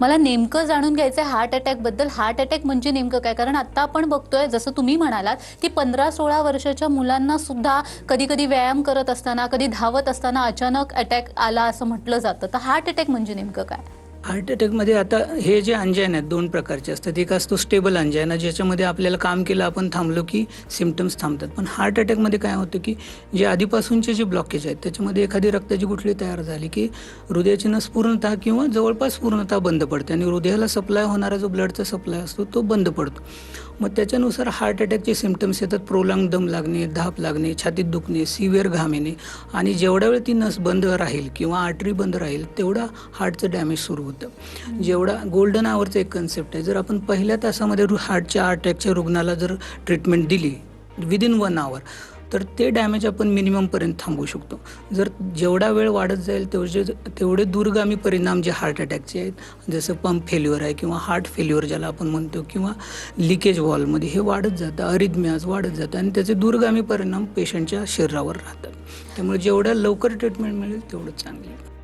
मला नेमकं जाणून घ्यायचं आहे हार्ट अटॅकबद्दल हार्ट अटॅक म्हणजे नेमकं काय? कारण आता आपण बघतोय जसं तुम्ही म्हणालात की पंधरा सोळा वर्षाच्या मुलांना सुद्धा कधी कधी व्यायाम करत असताना कधी धावत असताना अचानक अटॅक आला असं म्हटलं जातं. तर हार्ट अटॅक म्हणजे नेमकं काय? हार्ट अटॅकमध्ये आता हे जे अंजायन आहेत दोन प्रकारचे असतात. एक असतो स्टेबल अंजायना ज्याच्यामध्ये आपल्याला काम केलं आपण थांबलो की सिमटम्स थांबतात. पण हार्ट अटॅकमध्ये काय होतं की जे आधीपासूनचे जे ब्लॉकेज आहेत त्याच्यामध्ये एखादी रक्ताची गुठळी तयार झाली की हृदयाची नस पूर्णतः किंवा जवळपास पूर्णतः बंद पडते. आणि हृदयाला सप्लाय होणारा जो ब्लडचा सप्लाय असतो तो बंद पडतो. मग त्याच्यानुसार हार्ट अटॅकचे सिमटम्स येतात प्रोलांग दम लागणे धाप लागणे छातीत दुखणे सिव्हिअर घाम येणे आणि जेवढा वेळ ती नस बंद राहील किंवा आर्टरी बंद राहील तेवढा हार्टचं डॅमेज सुरू होतं. जेवढा गोल्डन आवरचं एक कन्सेप्ट आहे. जर आपण पहिल्या तासामध्ये हार्टच्या अटॅकच्या रुग्णाला जर ट्रीटमेंट दिली विदिन वन आवर तर ते डॅमेज आपण मिनिममपर्यंत थांबवू शकतो. जर जेवढा वेळ वाढत जाईल तेवढे तेवढे दूरगामी परिणाम जे हार्ट अटॅकचे आहेत जसं पंप फेल्युअर आहे किंवा हार्ट फेल्युअर ज्याला आपण म्हणतो किंवा लिकेज वॉलमध्ये हे वाढत जातं अरिदम्याज वाढत जातं आणि त्याचे दूरगामी परिणाम पेशंटच्या शरीरावर राहतात. त्यामुळे जेवढ्या लवकर ट्रीटमेंट मिळेल तेवढं चांगलं